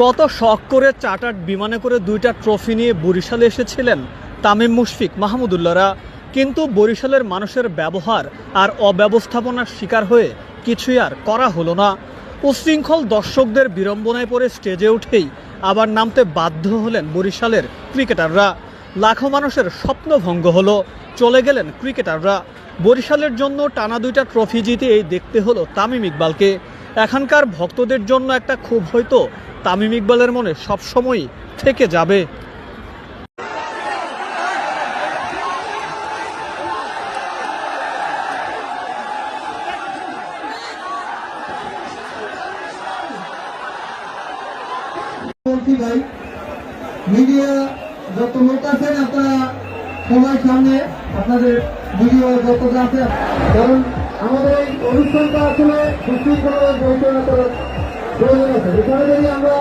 কত শখ করে চার্টার্ড বিমানে করে দুইটা ট্রফি নিয়ে বরিশালে এসেছিলেন তামিম মুশফিক মাহমুদুল্লাহরা। কিন্তু বরিশালের মানুষের ব্যবহার আর অব্যবস্থাপনার শিকার হয়ে কিছুই আর করা হলো না। উশৃঙ্খল দর্শকদের বিড়ম্বনায় পড়ে স্টেজে উঠেই আবার নামতে বাধ্য হলেন বরিশালের ক্রিকেটাররা। লাখো মানুষের স্বপ্নভঙ্গ হলো, চলে গেলেন ক্রিকেটাররা। বরিশালের জন্য টানা দুইটা ট্রফি জিতে এই দেখতে হলো তামিম ইকবালকে। এখানকার ভক্তদের জন্য একটা খুব হয়তো তামিম ইকবালের মনে সবসময়ই থেকে যাবে। ভাই মিডিয়া সামনে আপনাদের ভিডিও যত আছে, কারণ আমাদের এই অনুষ্ঠানটা আসলে করার প্রয়োজন আছে। এখানে যদি আমরা